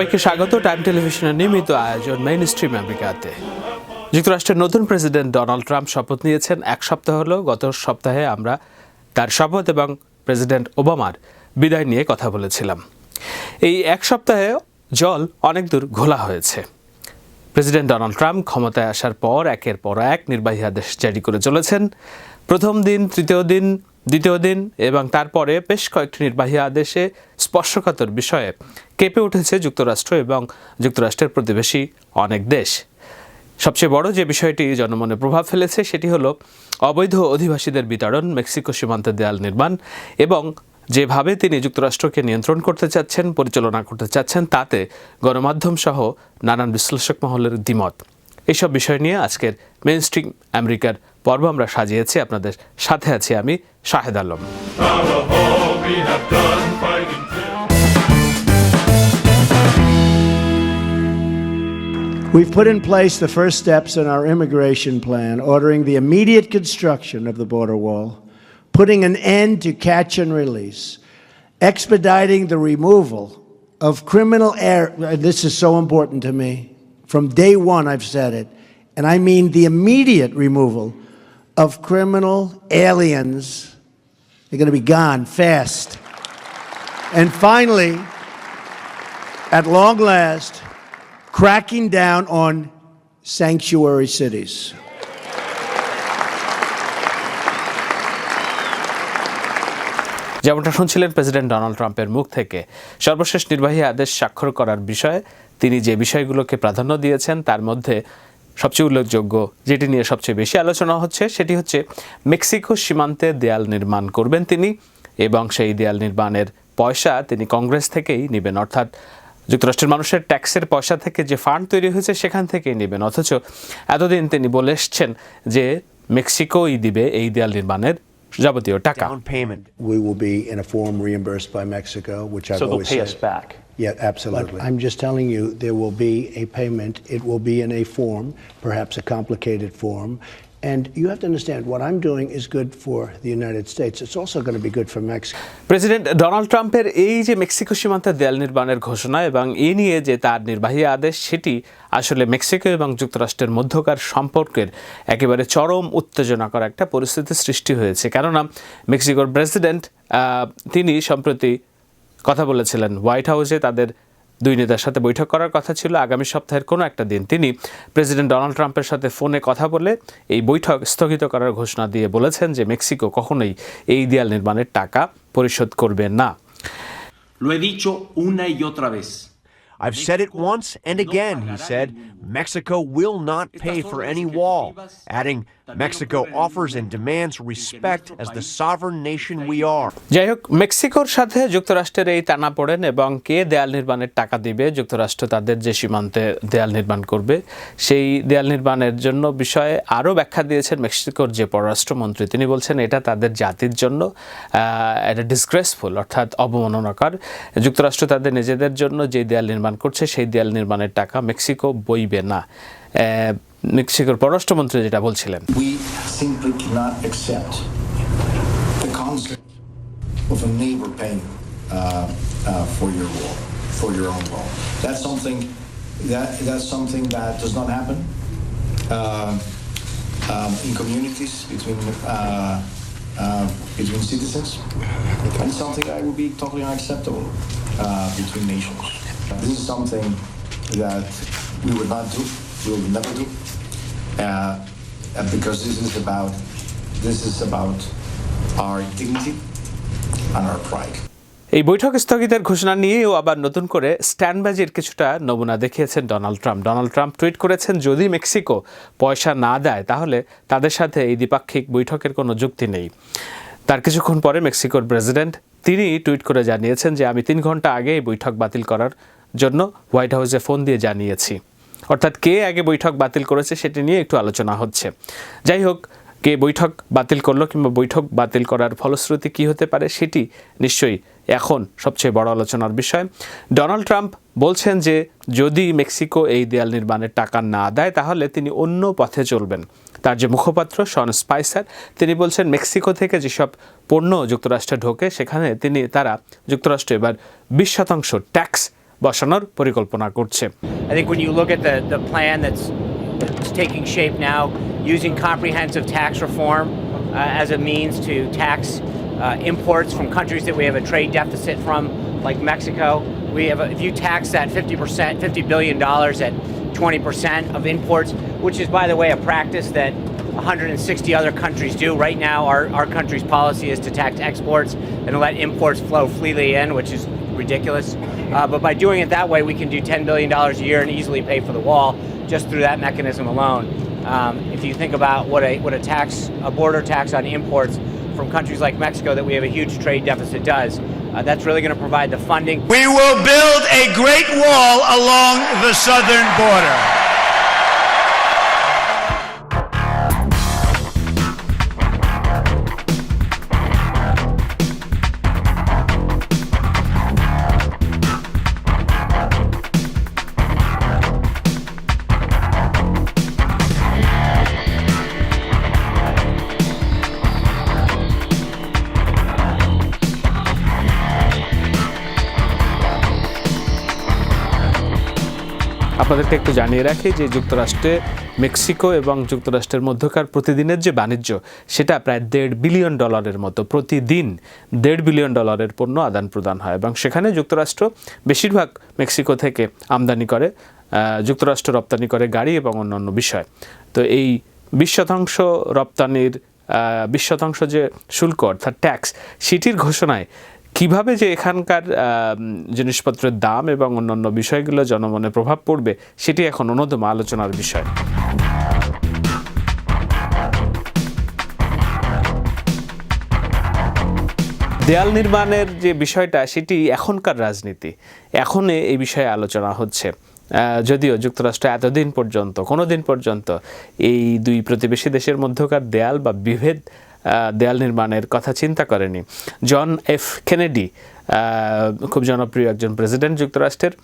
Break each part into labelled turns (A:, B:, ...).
A: সবাইকে স্বাগত। টাইম টেলিভিশনের নিয়মিত আয়োজন মেইন স্ট্রিম আমেরিকাতে। যুক্তরাষ্ট্রের নতুন প্রেসিডেন্ট ডোনাল্ড ট্রাম্প শপথ নিয়েছেন। এক সপ্তাহ হলো, গত সপ্তাহে আমরা তার শপথ এবং প্রেসিডেন্ট ওবামার বিদায় নিয়ে কথা বলেছিলাম। এই এক সপ্তাহে জল অনেক দূর ঘোলা হয়েছে। প্রেসিডেন্ট ডোনাল্ড ট্রাম্প ক্ষমতায় আসার পর, একের পর এক নির্বাহী আদেশ জারি করে চলেছেন। প্রথম দিন, তৃতীয় দিন দ্বিতীয় দিন এবং তারপরে বেশ কয়েকটি নির্বাহী আদেশে স্পর্শকাতর বিষয়ে কেঁপে উঠেছে যুক্তরাষ্ট্র এবং যুক্তরাষ্ট্রের প্রতিবেশী অনেক দেশ। সবচেয়ে বড় যে বিষয়টি জনমনে প্রভাব ফেলেছে সেটি হলো অবৈধ অধিবাসীদের বিতরণ, মেক্সিকো সীমান্তে দেয়াল নির্মাণ এবং যেভাবে তিনি যুক্তরাষ্ট্রকে নিয়ন্ত্রণ করতে চাচ্ছেন, পরিচালনা করতে চাচ্ছেন, তাতে গণমাধ্যম সহ নানান বিশ্লেষক মহলের দ্বিমত। এইসব বিষয় নিয়ে আজকের মেইন স্ট্রিম আমেরিকার পর্ব আমরা সাজিয়েছি আপনাদের সাথে আছি আমি Shahed Alam
B: we have done fighting till.
C: We've put in place the first steps in our immigration plan, ordering the immediate construction of the border wall, putting an end to catch and release, expediting the removal of criminal air. This is so important to me. From day one, I've said it, and I mean the immediate removal of criminal aliens. They're going to be gone fast. And finally, at long last, cracking down on sanctuary cities.
A: যেমনটা শুনছিলেন president Donald ট্রাম্পের মুখ থেকে সর্বশেষ নির্বাহী আদেশ স্বাক্ষর করার বিষয়ে তিনি যে বিষয়গুলোকে প্রাধান্য দিয়েছেন, তার মধ্যে সবচেয়ে উল্লেখযোগ্য যেটি নিয়ে সবচেয়ে বেশি আলোচনা হচ্ছে, সেটি হচ্ছে মেক্সিকো সীমান্তে দেয়াল নির্মাণ করবেন তিনি এবং সেই দেয়াল নির্মাণের পয়সা তিনি কংগ্রেস থেকেই নেবেন। অর্থাৎ যুক্তরাষ্ট্রের মানুষের ট্যাক্সের পয়সা থেকে যে ফান্ড তৈরি হয়েছে, সেখান থেকেই নেবেন। অথচ এতদিন তিনি বলে এসছেন যে মেক্সিকোই দিবে এই দেয়াল নির্মাণের যাবতীয় টাকা
D: down payment.
C: We will be in a form reimbursed by Mexico, which I've
E: So they'll
C: always
E: pay
C: said.
E: us back.
C: Yeah, absolutely. I'm just telling you, there will be a payment. It will be in a form, perhaps a complicated form. And you have to understand, what I'm doing is good for the United States. It's also going to be good for Mexico.
A: President Donald ট্রাম্পের এই যে Mexico সীমান্তে দেয়াল নির্মাণের ঘোষণা এবং এ নিয়ে যে তার নির্বাহী আদেশ সেটি আসলে মেক্সিকো এবং যুক্তরাষ্ট্রের মধ্যকার সম্পর্কের একেবারে চরম উত্তেজনাকর একটা পরিস্থিতি সৃষ্টি হয়েছে কেননা মেক্সিকোর প্রেসিডেন্ট তিনি সম্প্রতি কথা বলেছিলেন হোয়াইট হাউসে তাদের দুই নেতার সাথে বৈঠক করার কথা ছিল আগামী সপ্তাহের কোনো একটা দিন তিনি প্রেসিডেন্ট ডোনাল্ড ট্রাম্পের সাথে ফোনে কথা বলে এই বৈঠক স্থগিত করার ঘোষণা দিয়ে বলেছেন যে মেক্সিকো কখনোই এই দেয়াল নির্মাণের টাকা পরিশোধ করবে না
F: Lo he dicho una y otra vez.
D: I've said it once and again, he said. Mexico will not pay for any wall, adding, Mexico offers and demands respect as the sovereign nation we are.
A: যাই হোক মেক্সিকোর সাথে যুক্তরাষ্ট্রের এই টানা পড়েন এবং কে দেয়াল নির্মাণের টাকা দিবে যুক্তরাষ্ট্র তাদের যে সীমান্তে দেয়াল নির্মাণ করবে সেই দেয়াল নির্মাণের জন্য বিষয়ে আরও ব্যাখ্যা দিয়েছেন মেক্সিকোর যে পররাষ্ট্রমন্ত্রী তিনি বলছেন এটা তাদের জাতির জন্য আহ, এটা ডিসগ্রেসফুল অর্থাৎ অবমাননাকর যুক্তরাষ্ট্র তাদের নিজেদের জন্য যে দেয়াল নির্মাণ করছে সেই দেয়াল নির্মাণের টাকা মেক্সিকো বইবে না মেক্সিকোর পররাষ্ট্রমন্ত্রী যেটা বলছিলেন
G: uh, uh, uh, um, between uh, uh, citizens. It's something that would be totally unacceptable uh, between nations. This is something that we would not do. We will never do. Uh, because this is about this is about our dignity and our pride.
A: এই বৈঠক স্থগিতের ঘোষণা নিয়েও আবার নতুন করে স্ট্যান্ডবাজির কিছুটা নমুনা দেখিয়েছেন Donald Trump Donald Trump tweet করেছেন যদি মেক্সিকো পয়সা না দেয় তাহলে তাদের সাথে এই দ্বিপাক্ষিক বৈঠকের কোনো যুক্তি নেই তার কিছুক্ষণ পরে মেক্সিকোর প্রেসিডেন্ট তিনি টুইট করে জানিয়েছেন যে আমি তিন ঘণ্টা আগে এই বৈঠক বাতিল করার জন্য হোয়াইট হাউসে ফোন দিয়ে জানিয়েছি। অর্থাৎ কে আগে বৈঠক বাতিল করেছে সেটি নিয়ে একটু আলোচনা হচ্ছে। যাই হোক, কে বৈঠক বাতিল করল কিংবা বৈঠক বাতিল করার ফলশ্রুতি কী হতে পারে সেটি নিশ্চয়ই এখন সবচেয়ে বড় আলোচনার বিষয়। ডোনাল্ড ট্রাম্প বলছেন যে, যদি মেক্সিকো এই দেয়াল নির্মাণের টাকা না দেয়, তাহলে তিনি অন্য পথে চলবেন। তার যে মুখপাত্র, শন স্পাইসার, তিনি বলছেন মেক্সিকো থেকে যেসব পণ্য যুক্তরাষ্ট্রে ঢোকে, সেখানে তিনি, তারা যুক্তরাষ্ট্র এবার বিশ শতাংশ ট্যাক্স বসানোর পরিকল্পনা করছে
E: I think when you look at the, the plan that's, that's taking shape now, using comprehensive tax reform uh, as a means to tax uh, imports from countries that we have a trade deficit from, like Mexico, we have a, if you tax that 50%, $50 billion at 20% of imports, which is, by the way, a practice that 160 other countries do. Right now, our, our country's policy is to tax exports and let imports flow freely in, which is ridiculous. Uh, but by doing it that way, we can do $10 billion a year and easily pay for the wall just through that mechanism alone. Um, if you think about what a, what a tax, a border tax on imports from countries like Mexico that we have a huge trade deficit does, uh, that's really going to provide the funding.
H: We will build a great wall along the southern border.
A: আপনাদেরকে একটু জানিয়ে রাখি যে যুক্তরাষ্ট্রে Mexico এবং যুক্তরাষ্ট্রের মধ্যকার প্রতিদিনের যে বাণিজ্য, সেটা প্রায় দেড় বিলিয়ন ডলারের মতো। প্রতিদিন দেড় বিলিয়ন ডলারের পণ্য আদান প্রদান হয় এবং সেখানে যুক্তরাষ্ট্র বেশিরভাগ মেক্সিকো থেকে আমদানি করে যুক্তরাষ্ট্র রপ্তানি করে গাড়ি এবং অন্যান্য বিষয়। তো এই বিশ শতাংশ রপ্তানির বিশ শতাংশ যে শুল্ক, অর্থাৎ ট্যাক্স, সেটির ঘোষণায় কীভাবে যে এখানকার জিনিসপত্রের দাম এবং অন্যান্য বিষয়গুলো জনমনে প্রভাব পড়বে সেটি এখন অন্যতম আলোচনার বিষয়। দেয়াল নির্মাণের যে বিষয়টা, সেটি এখনকার রাজনীতি। এখন এই বিষয়ে আলোচনা হচ্ছে। যদিও যুক্তরাষ্ট্র এতদিন পর্যন্ত কোনো দিন পর্যন্ত এই দুই প্রতিবেশী দেশের মধ্যকার দেয়াল বা বিভেদ দেয়াল নির্মাণের কথা চিন্তা করেনি। জন এফ কেনেডি খুব জনপ্রিয় একজন প্রেসিডেন্ট যুক্তরাষ্ট্রের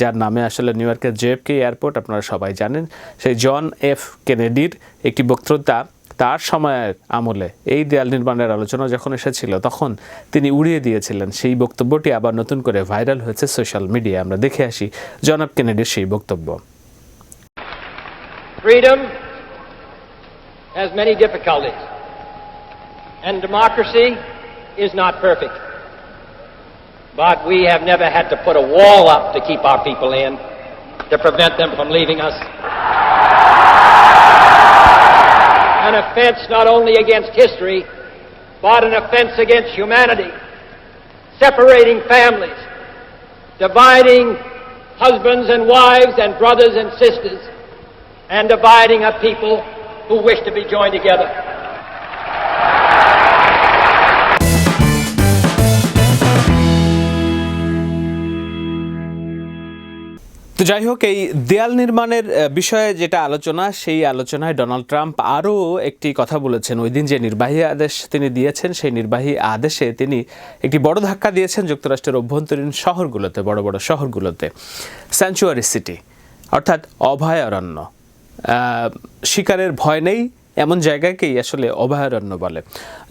A: যার নামে আসলে নিউ ইয়র্কের জেএফকে এয়ারপোর্ট আপনারা সবাই জানেন। সেই জন এফ কেনেডির একটি বক্তৃতা তার সময়ের আমলে এই দেয়াল নির্মাণের আলোচনা যখন এসেছিল তখন তিনি উড়িয়ে দিয়েছিলেন। সেই বক্তব্যটি আবার নতুন করে ভাইরাল হয়েছে সোশ্যাল মিডিয়ায়। আমরা দেখে আসি জনাব কেনেডির সেই বক্তব্য।
I: Freedom has many difficulties, and democracy is not perfect. But we have never had to put a wall up to keep our people in, to prevent them from leaving us. An offense not only against history, but an offense against humanity, separating families, dividing husbands and wives and brothers and sisters, and dividing a people who wish to be joined together.
A: তো যাই হোক, এই দেয়াল নির্মাণের বিষয়ে যেটা আলোচনা, সেই আলোচনায় ডোনাল্ড ট্রাম্প আরও একটি কথা বলেছেন। ওই দিন যে নির্বাহী আদেশ তিনি দিয়েছেন, সেই নির্বাহী আদেশে তিনি একটি বড় ধাক্কা দিয়েছেন যুক্তরাষ্ট্রের অভ্যন্তরীণ শহরগুলোতে, বড় বড় শহরগুলোতে। স্যাংচুয়ারি সিটি অর্থাৎ অভয়ারণ্য। শিকারের ভয় নেই, এমন জায়গাকেই আসলে অভয়ারণ্য বলে।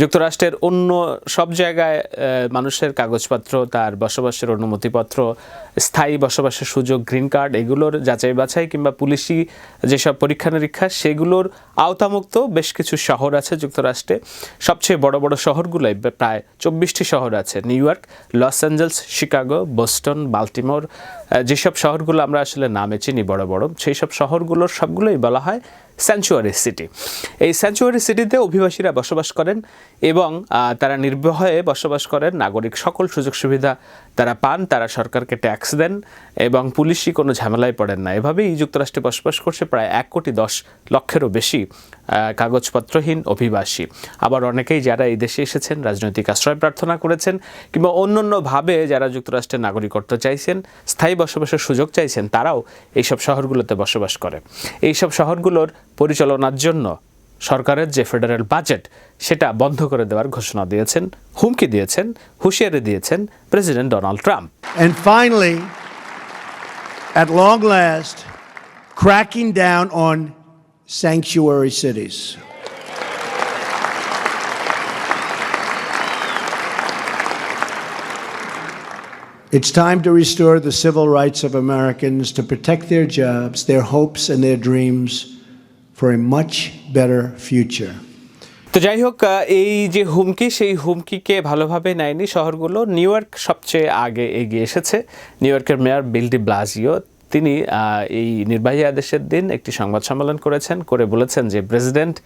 A: যুক্তরাষ্ট্রের অন্য সব জায়গায় মানুষের কাগজপত্র, তার বসবাসের অনুমতিপত্র স্থায়ী বসবাসের সুযোগ গ্রিন কার্ড এগুলোর যাচাই বাছাই কিংবা পুলিশি যেসব পরীক্ষা নিরীক্ষা, সেগুলোর আওতামুক্ত বেশ কিছু শহর আছে যুক্তরাষ্ট্রে। সবচেয়ে বড় বড় শহরগুলোয় প্রায় চব্বিশটি শহর আছে। New York, Los Angeles, Chicago, Boston, Baltimore যেসব শহরগুলো আমরা আসলে নামে চিনি বড় বড় সেই সব শহরগুলোর সবগুলোই বলা হয় স্যাঞ্চুয়ারি সিটি এই স্যাঞ্চুয়ারি সিটিতে অভিবাসীরা বসবাস করেন এবং তারা নির্ভয়ে বসবাস করেন। নাগরিক সকল সুযোগ সুবিধা তারা পান, তারা সরকারকে ট্যাক্স দেন এবং পুলিশই কোনো ঝামেলায় পড়েন না। এভাবেই যুক্তরাষ্ট্রে বসবাস করছে প্রায় এক কোটি দশ লক্ষেরও বেশি কাগজপত্রহীন অভিবাসী। আবার অনেকেই যারা এই দেশে এসেছেন, রাজনৈতিক আশ্রয় প্রার্থনা করেছেন কিংবা অন্যান্যভাবে যারা যুক্তরাষ্ট্রের নাগরিকত্ব চাইছেন, স্থায়ী বসবাসের সুযোগ চাইছেন, তারাও এইসব শহরগুলোতে বসবাস করে। এইসব শহরগুলোর পরিচালনার জন্য সরকারের যে ফেডারেল বাজেট সেটা বন্ধ করে দেওয়ার ঘোষণা দিয়েছেন হুমকি দিয়েছেন হুঁশিয়ারি দিয়েছেন president Donald Trump
C: And finally, at long last, cracking down on sanctuary cities. It's time to restore the civil rights of Americans to protect their jobs, their hopes, and their dreams for a much better future.
A: তো যাই হোক এই যে হুমকি, সেই হুমকিকে ভালোভাবে নেয়নি শহরগুলো। নিউ ইয়র্ক সবচেয়ে আগে এগিয়ে এসেছে। নিউ ইয়র্কের মেয়র বিলডি ব্লাজিও তিনি এই নির্বাহী আদেশের দিন একটি সংবাদ সম্মেলন করেছেন, করে বলেছেন যে প্রেসিডেন্ট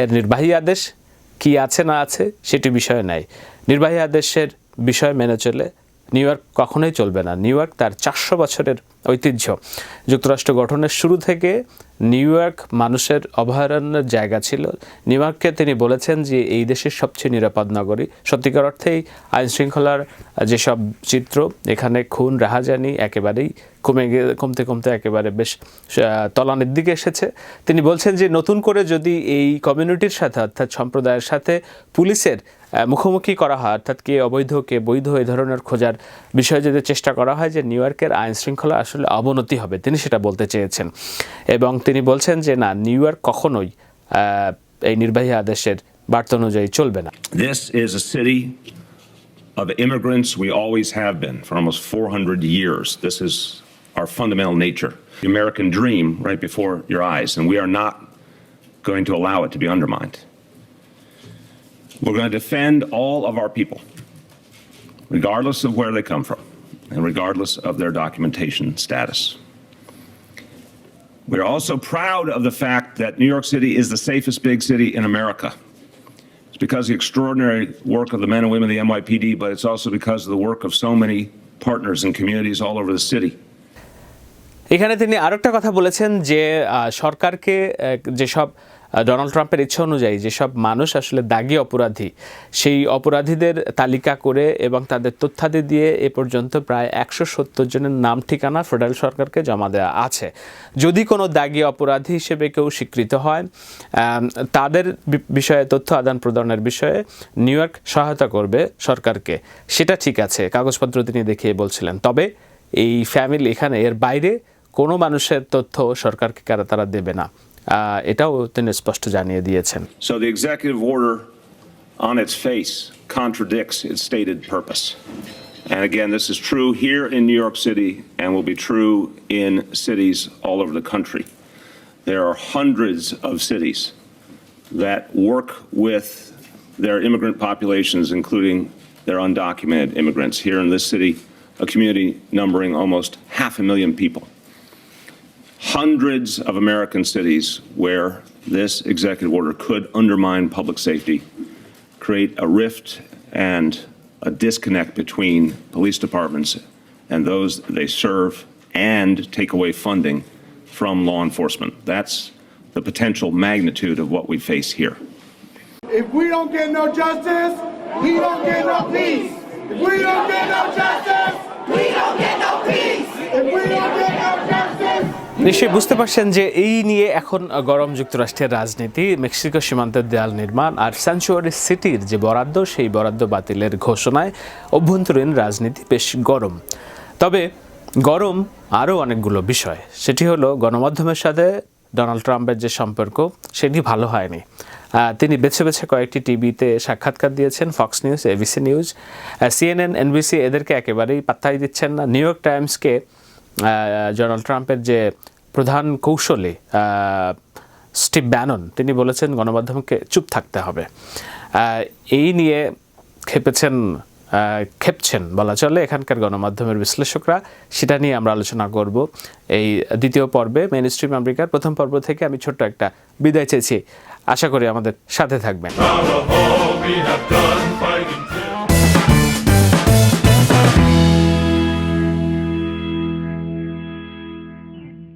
A: এর নির্বাহী আদেশ কি আছে না আছে সেটি বিষয় নাই। নির্বাহী আদেশের বিষয় মেনে চলে নিউ ইয়র্ক কখনোই চলবে না। নিউ ইয়র্ক তার চারশো বছরের ঐতিহ্য। যুক্তরাষ্ট্র গঠনের শুরু থেকে নিউ ইয়র্ক মানুষের অভয়ারণ্যের জায়গা ছিল। নিউ ইয়র্ককে তিনি বলেছেন যে, এই দেশের সবচেয়ে নিরাপদ নগরী। সত্যিকার অর্থেই আইন শৃঙ্খলার যেসব চিত্র, এখানে খুন, রাহাজানি একেবারেই কমে কমতে কমতে একেবারে বেশ তলানের দিকে এসেছে। তিনি বলছেন যে, নতুন করে যদি এই কমিউনিটির সাথে, অর্থাৎ সম্প্রদায়ের সাথে পুলিশের মুখোমুখি করা হয়, অর্থাৎ কে অবৈধ, কে বৈধ এই ধরনের খোঁজার বিষয়ে যদি চেষ্টা করা হয় যে, নিউ ইয়র্কের আইন শৃঙ্খলা আসলে অবনতি হবে, তিনি সেটা বলতে চেয়েছেন। এবং তিনি বলছেন যে না নিউ ইয়র্ক কখনোই আহ, এই নির্বাহী আদেশের বার্তা অনুযায়ী চলবে না
J: This is a city of immigrants. We always have been for almost 400 years. This is our fundamental nature. The American dream right before your eyes, and we are not going to allow it to be undermined. We're going to defend all of our people, regardless of where they come from and regardless of their documentation status. We're also proud of the fact that New York City is the safest big city in America. It's because of the extraordinary work of the men and women of the NYPD, but it's also because of the work of so many partners and communities all over the city.
A: এখানে তিনি আরেকটা কথা বলেছেন যে আহ, সরকারকে আহ, যেসব আহ, Donald ট্রাম্পের ইচ্ছা অনুযায়ী যেসব মানুষ আসলে দাগি অপরাধী, সেই অপরাধীদের তালিকা করে এবং তাদের তথ্যাদি দিয়ে এ পর্যন্ত প্রায় একশো সত্তর জনের নাম ঠিকানা ফেডারেল সরকারকে জমা দেওয়া আছে। যদি কোনো দাগি অপরাধী হিসেবে কেউ স্বীকৃত হয় তাদের বিষয়ে তথ্য আদান প্রদানের বিষয়ে নিউ ইয়র্ক সহায়তা করবে সরকারকে। সেটা ঠিক আছে, কাগজপত্র তিনি দেখিয়ে বলছিলেন। তবে এই ফ্যামিলি এখানে, এর বাইরে কোনো মানুষের তথ্য সরকারকে কারা তারা দেবে না। এটাও তিনি স্পষ্ট জানিয়ে দিয়েছেন
J: So the executive order on its face contradicts its stated purpose. And again, this is true here in New York City and will be true in cities all over the country. There are hundreds of cities that work with their immigrant populations, including their undocumented immigrants. Here in this city, a community numbering almost half a million people. Hundreds of American cities where this executive order could undermine public safety, create a rift and a disconnect between police departments and those they serve, and take away funding from law enforcement. That's the potential magnitude of what we face here.
H: If we don't get no justice, we don't get no peace. If we don't get no justice, we don't get
A: নিশ্চয়ই বুঝতে পারছেন যে এই নিয়ে এখন গরম যুক্তরাষ্ট্রের রাজনীতি, মেক্সিকো সীমান্তের দেয়াল নির্মাণ আর স্যাংচুয়ারি সিটির যে বরাদ্দ, সেই বরাদ্দ বাতিলের ঘোষণায় অভ্যন্তরীণ রাজনীতি বেশ গরম। তবে গরম আরও অনেকগুলো বিষয়। সেটি হলো গণমাধ্যমের সাথে ডোনাল্ড ট্রাম্পের যে সম্পর্ক, সেটি ভালো হয়নি। তিনি বেছে বেছে কয়েকটি টিভিতে সাক্ষাৎকার দিয়েছেন, Fox News ABC News. CNN NBC এদেরকে একেবারেই পাত্তাই দিচ্ছেন না। নিউ ইয়র্ক টাইমসকে ডোনাল্ড ট্রাম্পের যে প্রধান কৌশলী স্টিভ ব্যানন, তিনি বলেছেন গণমাধ্যমকে চুপ থাকতে হবে। এই নিয়ে খেপেছেন খেপছেন বলা চলে এখানকার গণমাধ্যমের বিশ্লেষকরা। সেটা নিয়ে আমরা আলোচনা করব এই দ্বিতীয় পর্বে মেন স্ট্রিম আমেরিকার প্রথম পর্ব থেকে। আমি ছোট্ট একটা বিদায় চেয়েছি। আশা করি আমাদের সাথে থাকবেন।